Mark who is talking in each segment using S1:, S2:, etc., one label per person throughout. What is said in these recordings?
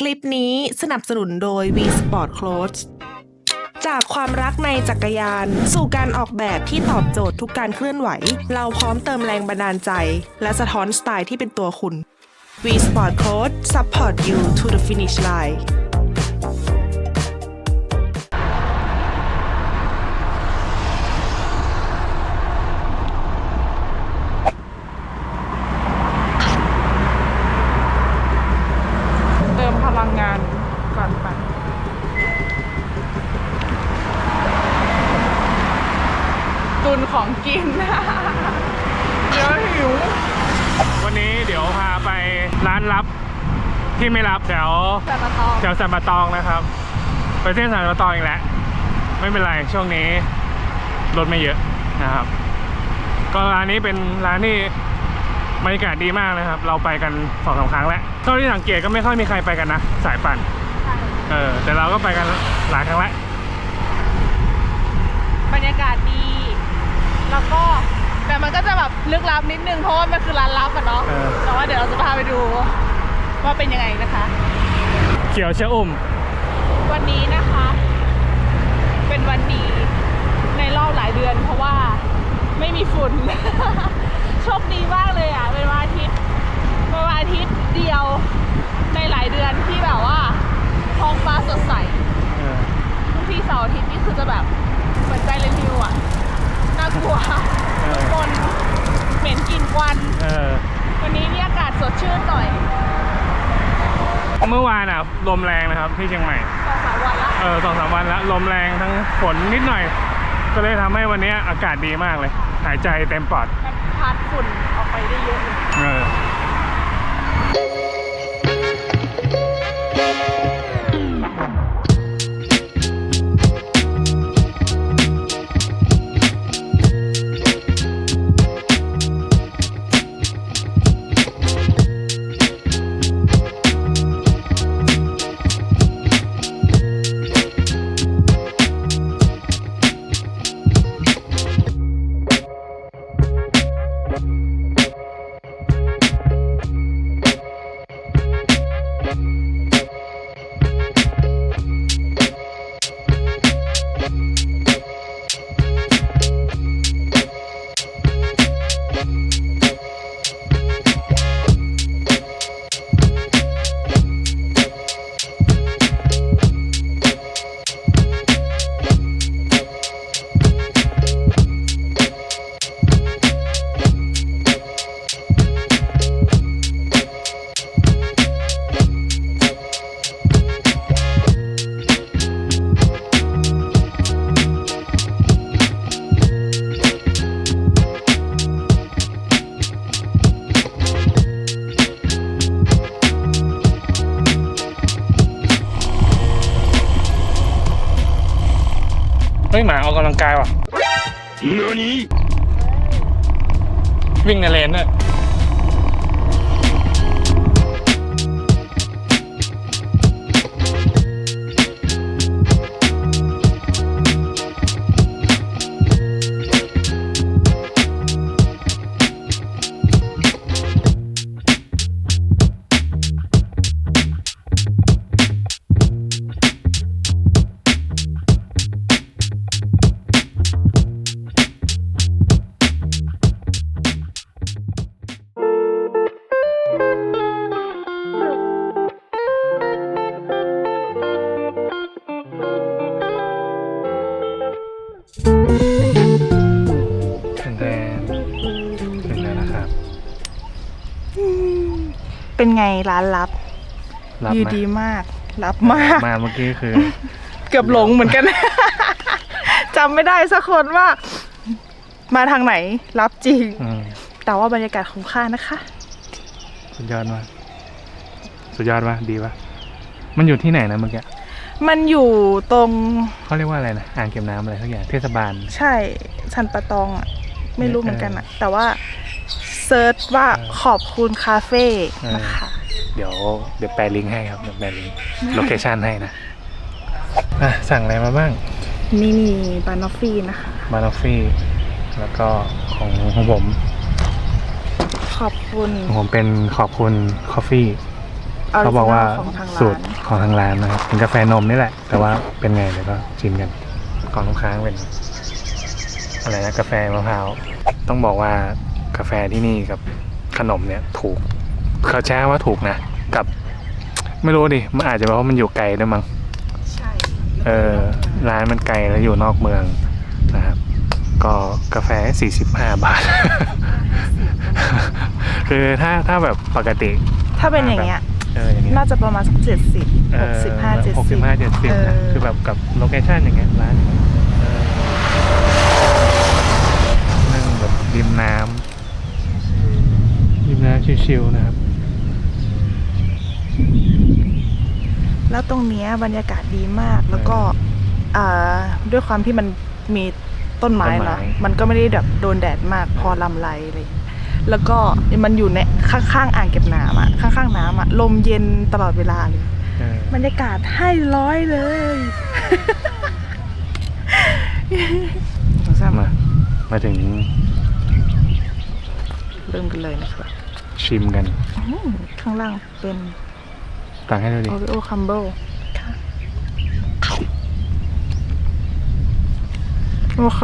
S1: คลิปนี้สนับสนุนโดย V Sport Clothes จากความรักในจักรยาน สู่การออกแบบที่ตอบโจทย์ทุกการเคลื่อนไหว เราพร้อมเติมแรงบันดาลใจ และสะท้อนสไตล์ที่เป็นตัวคุณ V Sport Clothes support you to the finish line
S2: เติมพลังงานก่อนไปตุนของกิน เดี๋ยวหิว
S3: วันนี้เดี๋ยวพาไปร้านลับที่ไม่รับแถว
S2: แต่มาตอง
S3: แถวสันปะตองนะครับ ไปเส้นสันปะตองอีกแล้วไม่เป็นไรช่วงนี้รถไม่เยอะนะครับ ก็ร้านนี้เป็นร้านที่บรรยากาศดีมากนะครับ เราไปกันสองสามครั้งแล้วเท่าที่สังเกตก็ไม่ค่อยมีใครไปกันนะสายปั่นเออแต่เราก็ไปกันหลายครั้งแล้ว
S2: บรรยากาศดี แล้วก็แต่มันก็จะแบบลึกลับนิดนึงเพราะว่ามันคือร้านลับอะเนาะ
S3: เออ
S2: แต่ว่าเดี๋ยวเราจะพาไปดู ว่าเป็นยังไงนะคะ
S3: เขียวชะอุ่ม
S2: วันนี้นะคะ เป็นวันดีในรอบหลายเดือน เพราะว่าไม่มีฝุ่น โชคดีมากเลยอะ เป็นวันอาทิตย์เป็นวันอาทิตย์เดียวในหลายเดือนที่แบบว่าท้องฟ้าสดใส
S3: เออ
S2: ทุกที่เสาร์อาทิตย์นี่คือจะแบบเหมือนใจเรนนิวอะ น่ากลัว
S3: เออ
S2: คนเหม็นกลินควัน
S3: เออ
S2: วันนี้นี่อากาศสดชื่นหน่อย
S3: เมื่อวานอะลมแรงนะครับที่เชียงใหม่
S2: สองสามวันละ
S3: เออสองสามวันแล้วลมแรงทั้งฝนนิดหน่อย ก็เลยทำให้วันนี้อากาศดีมากเลย หายใจเต็มปอด
S2: มันพัดฝุ่นออกไปได้เยอะอยู่
S3: เออ ฮ้ยหมาออกกำลังกายว่ะวิ่งในเลนด้วย
S2: งร้านลับ
S3: รับ
S2: อยู่
S3: ไหม
S2: ดีมากรับมาก
S3: มาเมื่อกี้คือ
S2: เกือบหลงเหมือนกัน จำไม่ได้สักคนว่า มาทางไหนรับจริง
S3: อืม
S2: แต่ว่าบรรยากาศคุ้มค่านะคะ
S3: สุดยอดมากสุดยอดวะดีวะมันอยู่ที่ไหนนะเมื่อกี้
S2: มันอยู่ตรง
S3: เขาเรียกว่าอะไรนะอ่างเก็บน้ำอะไรสักอย่างเทศบาล
S2: ใช่ชันปะตองอะ ไม่รู้เหมือนกันอะ แต่ว่า เซิร์ชว่าขอบคุณคาเฟ่นะคะ
S3: เดี๋ยวเดี๋ยวแปลลิงก์ให้ครับเดี๋ยวแปลลิงก์โลเคชันให้นะอะสั่งอะไรมาบ้าง
S2: นี่มีบานอฟฟี่นะคะ
S3: บานอฟฟี่ แล้วก็ของของผม
S2: ขอบคุณ
S3: ของผมเป็นขอบคุณคอฟฟี่เขาบอกว่า
S2: ของทางร้าน
S3: สูตรของทางร้านนะครับเป็นกาแฟนมนี่แหละ แต่ว่าเป็นไงเดี๋ยวก็ชิมกันก่อนลูกค้างเป็นอะไรนะกาแฟมะพร้าวต้องบอกว่า กาแฟที่นี่กับขนมเนี่ยถูกเขาแจ้งว่าถูกนะ กับ ไม่รู้ดิมันอาจจะเพราะมันอยู่ไกลด้วยมั้ง
S2: ใช่
S3: เออร้านมันไกลแล้วอยู่นอกเมืองนะครับ ก็กาแฟ 45 บาท คือถ้าถ้าแบบปกติ
S2: ถ้าเป็นอย่างเงี้ย
S3: เอออย่างเงี้ย
S2: น่าจะประมาณสักเจ็ดสิบหกสิบห้าเจ็ด
S3: หก
S2: สิ
S3: สิ
S2: บบ
S3: ห้าเจ็ดสิบนะคือแบบกับโลเคชั่นอย่างเงี้ยร้านอย่างเงี้ยเออนั่งแบบริมน้ำริมน้ำ ชิวๆนะครับ
S2: แล้วตรงเนี้ยบรรยากาศดีมากแล้วก็อ่าด้วยความที่มันมีต้นไม้
S3: ต้นไม้
S2: เนาะมันก็ไม่ได้แบบโดนแดดมากพอลำไรอะไรอย่างเลยแล้วก็มันอยู่ในข้างๆอ่างเก็บน้ำอะข้างๆน้ำอะลมเย็นตลอดเวลาเลย
S3: เออบ
S2: รรยากาศให้ร้อยเลย
S3: มามาถึง
S2: เริ่มกันเลยนะครับ
S3: ชิมกัน
S2: อืมข้างล่างเป็น
S3: ตังให้ดูดิ
S2: โอริโอคัมเบิลโอเค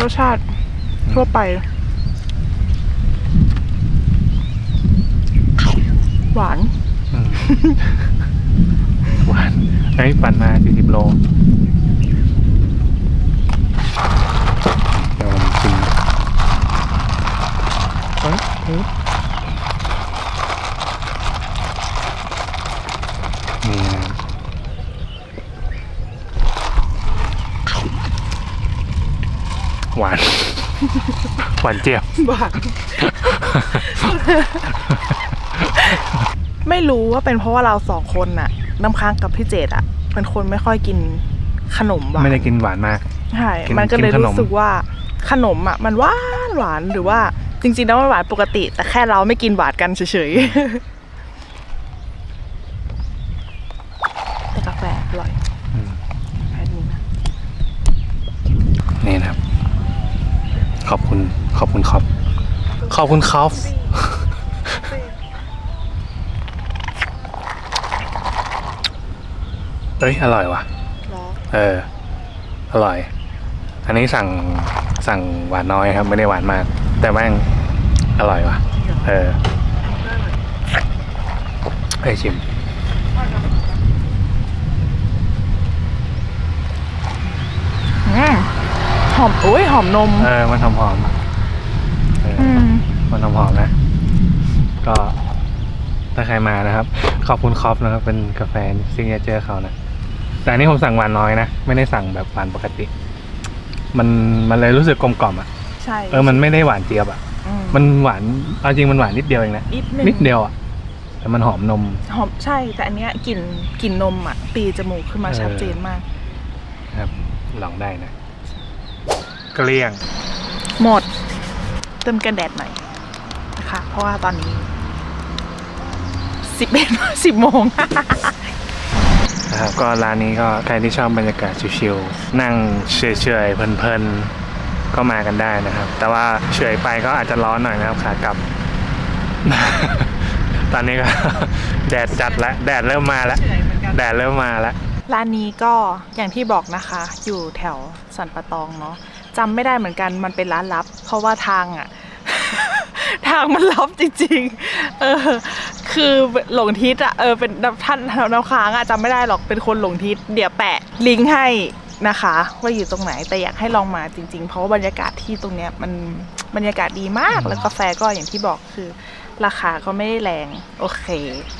S2: รสชาติทั่วไป หวาน
S3: อืม หวานไอ้ยปั่นมา 40 โล เดี๋ยวผมชิมเฮ้ยเฮ้ย นี่นะครับหวาน หวานเจี๊ยบ
S2: หวานไม่รู้ว่าเป็นเพราะว่าเราสองคนน่ะ น้ำค้างกับพี่เจดอะเป็นคนไม่ค่อยกินขนมหวาน
S3: ไม่ได้กินหวานมาก
S2: ใช่
S3: กิน
S2: มันก็เลย
S3: กินขนม
S2: รู้สึกว่าขนมอะมันหวานหวานหรือว่าจริงๆแล้วมันหวานปกติ แต่แค่เราไม่กินหวานกันเฉยๆ แต่กาแฟอร่อย
S3: อืม
S2: แค่นี้นะ
S3: นี่นะครับ ขอบคุณ ขอบคุณครับ ขอบคุณครับ เอ้ย อร่อยว่ะ เออ อร่อย อันนี้สั่งสั่งหวานน้อยครับ ไม่ได้หวานมาก แต่แม่งอร่อยว่ะ เออไปชิม
S2: อืมห อมโอ้ยหอมนม
S3: เออ มันหอมหอมๆเอออ
S2: อืม
S3: มันหอมหอมๆนะ ก็ถ้าใครมานะครับ ขอบคุณคอฟนะครับ เป็นกาแฟซิงเกิลเขานะ แต่อันนี้ผมสั่งหวานน้อยนะ ไม่ได้สั่งแบบหวานปกติ มันมันเลยรู้สึกกลมกล่อมอะ
S2: ใช่
S3: เออ มันไม่ได้หวานเจี๊ยบอะ
S2: อืม
S3: มันหวานเอาจริงมันหวานนิดเดียวเองนะ
S2: นิดนึง
S3: นิดเดียวอะ แต่มันหอมนม
S2: หอมใช่ แต่อันเนี้ยกลิ่นกลิ่นนมอะตีจมูกขึ้นมา
S3: เออ
S2: ชัดเจนมาก
S3: นะครับ ลองได้นะ เกลี้ยง
S2: หมด เติมกันแดดหน่อยนะคะ เพราะว่าตอนนี้สิบเอ็ดสิบโมง
S3: นะครับก็ร้านนี้ก็ใครที่ชอบบรรยากาศชิลๆนั่งเฉยๆเพลินๆก็มากันได้นะครับ แต่ว่าเฉยไปก็อาจจะร้อนหน่อยนะครับขากลับ ตอนนี้ก็แดดจัดแล้วแดดเริ่มมาแล้วแดดเริ่มมาแล้ว
S2: ร้านนี้ก็อย่างที่บอกนะคะ อยู่แถวสันปะตองเนาะ จำไม่ได้เหมือนกันมันเป็นร้านลับ เพราะว่าทางอะทางมันลับจริงๆ เออ คือหลงทิศอะเออเป็นท่านน้ำค้างอะจำไม่ได้หรอกเป็นคนหลงทิศเดี๋ยวแปะ ลิงก์ให้นะคะ ว่าอยู่ตรงไหนแต่อยากให้ลองมาจริง ๆ เพราะว่าบรรยากาศที่ตรงเนี้ยมันบรรยากาศดีมากแล้วกาแฟก็อย่างที่บอกคือ ราคาก็ไม่ได้แรงโอเค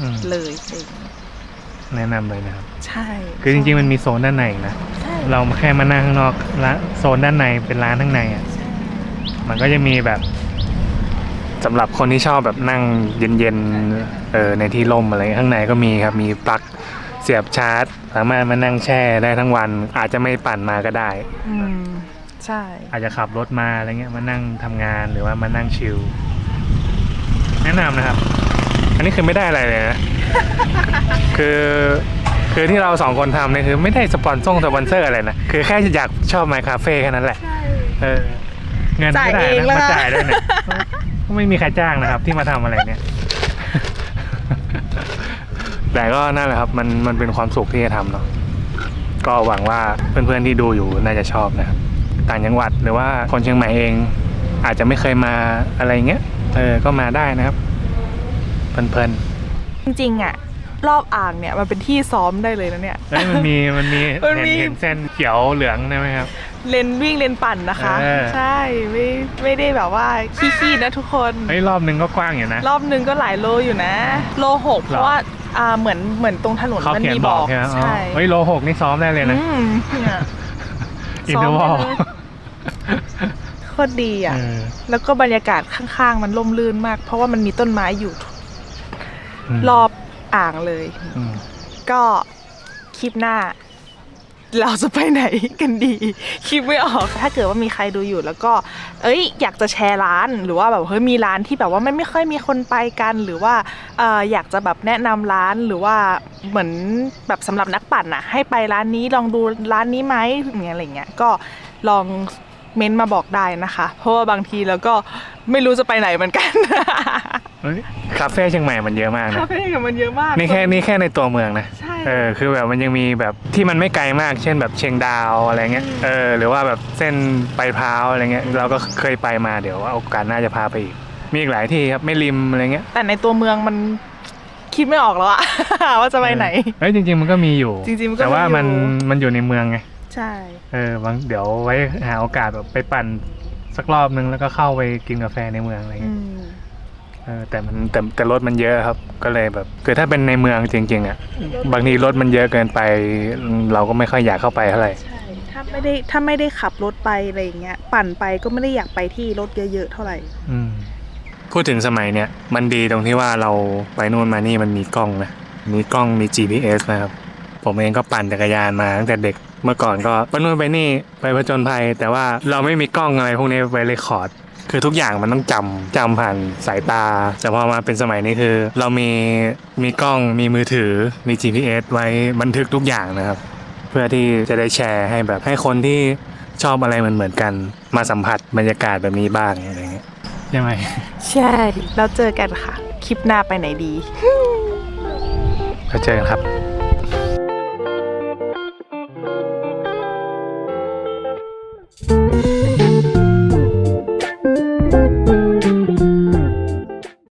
S3: อืม
S2: เลยอะไรอย่างงี้
S3: แนะนำเลยนะครับ
S2: ใช่
S3: คือจริงๆมันมีโซนด้านในอีกนะ
S2: ใช่
S3: เราแค่มานั่งข้างนอกร้านโซนด้านในเป็นร้านข้างในอะมันก็จะมีแบบสำหรับคนที่ชอบแบบนั่งเย็นๆเออในที่ร่มอะไรข้างในก็มีครับมีปลั๊กเสียบชาร์จ สามารถมานั่งแช่ได้ทั้งวัน อาจจะไม่ปั่นมาก็ได้
S2: อืมใช่
S3: อาจจะขับรถมาอะไรเงี้ยมานั่งทำงานหรือว่ามานั่งชิลแนะนำนะครับ อันนี้คือไม่ได้อะไรเลยนะ คือ คือที่เราสองคนทำเนี่ยคือไม่ได้สปอนซ่งสปอนเซอร์อะไรนะคือแค่อยากชอบไมคาเฟ่แค่นั้นแหละ
S2: ใช่
S3: เออเงินไม่ได้
S2: จ่ายเอง
S3: นะ
S2: แล้ว
S3: มา
S2: นะ
S3: จ่ายด้วยเนี่ยก็ไม่มีใครจ้างนะครับ ที่มาทำอะไรเนี่ย แต่ก็นั่นแหละครับ มันมันเป็นความสุขที่จะทำเนาะก็หวังว่าเพื่อนๆที่ดูอยู่น่าจะชอบนะครับต่างจังหวัดหรือว่าคนเชียงใหม่เอง อาจจะไม่เคยมาอะไรเงี้ยเออก็มาได้นะครับเพลิน
S2: จริงๆอะ รอบอ่างเนี่ยมันเป็นที่ซ้อมได้เลยนะเนี่ย
S3: ๆเอ้ยมันมีมันมี
S2: มันมี
S3: เห็นเห็นเส้นเขียวเหลืองใช่ไหมครับ
S2: เลนวิ่งเลนปั่นนะคะ
S3: เออ
S2: ใช่ไม่ไม่ได้แบบว่าขี้ๆนะทุกคน
S3: เฮ้ยรอบนึงก็กว้างอยู่นะ
S2: รอบนึงก็หลายโลอยู่นะ โลหกเพราะว่าอ่าเหมือนเหมือนตรงถนน
S3: เขา
S2: มัน
S3: เขียน
S2: มี
S3: บบอ
S2: อกก
S3: ใช่ไหมอ๋อ
S2: ใช่
S3: เฮ้ยโลหกนี่ซ้อมได้เลยนะ
S2: อืมเนี่ย
S3: อินเทอร์วอล
S2: ซ้อมได้เลย โคตรดีอะ แล้วก็บรรยากาศข้างๆ มันร่มรื่นมาก เพราะว่ามันมีต้นไม้อยู่ รอบ อ่างเลย
S3: ม
S2: ก็คลิปหน้า เราจะไปไหนกันดี คิดไม่ออกถ้าเกิดว่ามีใครดูอยู่แล้วก็ เอ้ย อยากจะแชร์ร้านหรือว่าแบบเฮ้ยมีร้านที่แบบว่าไม่ไม่ค่อยมีคนไปกัน หรือว่าเอ่ออยากจะแบบแนะนำร้านหรือว่าเหมือนแบบสำหรับนักปั่นน่ะให้ไปร้านนี้ลองดูร้านนี้ไหมอย่างเงี้ยอะไรเงี้ยก็ลองเม้นต์มาบอกได้นะคะ เพราะว่าบางทีเราก็ไม่รู้จะไปไหนเหมือนกัน
S3: เฮ้ยคาเฟ่เชียงใหม่มันเยอะมากนะ
S2: คาเฟ่กับมันเยอะมาก
S3: นี่แค่นี่แค่ในตัวเมืองนะ
S2: ใช่
S3: เออคือแบบมันยังมีแบบที่มันไม่ไกลมากเช่นแบบเชียงดาวอะไรเงี้ย
S2: อืม
S3: เออหรือว่าแบบเส้นไปพร้าวอะไรเงี้ยเราก็เคยไปมาเดี๋ยวโอกาสหน่าจะพาไปอีก มีอีกหลายที่ครับไม่ริมอะไรเงี้ย
S2: แต่ในตัวเมืองมันคิดไม่ออกแล้วอะ ว่าจะไปไหน
S3: เอ้ยจริง ๆ มันก็มีอยู่
S2: จริงๆมันก็
S3: แต่ว่า
S2: มีอยู่
S3: มันมันอยู่ในเมืองไง
S2: ใช่
S3: เออบางเดี๋ยวไว้หาโอกาสแบบไปปั่นสักรอบนึงแล้วก็เข้าไปกินกาแฟในเมืองอะไร
S2: อื
S3: เงี้ย
S2: ม
S3: เออแต่มันแต่แต่รถมันเยอะครับ ก็เลยแบบคือถ้าเป็นในเมืองจริงๆอะบางทีรถมันเยอะเกินไป เราก็ไม่ค่อยอยากเข้าไปเท่าไหร่
S2: ใช่ถ้าไม่ได้ถ้าไม่ได้ขับรถไปอะไรอย่างเงี้ยปั่นไปก็ไม่ได้อยากไปที่รถเยอะๆเท่าไหร่
S3: อืมพูดถึงสมัยเนี้ยมันดีตรงที่ว่าเราไปนู่นมานี่มันมีกล้องนะมีกล้องมี GPS นะครับ ผมเองก็ปั่นจักรยานมาตั้งแต่เด็กเมื่อก่อนก็ไปนู่นไปนี่ไปผจญภัย แต่ว่าเราไม่มีกล้องอะไรพวกนี้ไว้เรคคอร์ด คือทุกอย่างมันต้องจำจำผ่านสายตา แต่พอมาเป็นสมัยนี้คือ เรามีมีกล้องมีมือถือมี GPS ไว้บันทึกทุกอย่างนะครับ เพื่อที่จะได้แชร์ให้แบบให้คนที่ชอบอะไรเหมือนเหมือนๆกัน มาสัมผัสบรรยากาศแบบนี้บ้างอะไรเงี้ยใช่ไหม
S2: ใช่แล้วเจอกันค่ะ คลิปหน้าไปไหนดี
S3: แล้วเจอกันครับ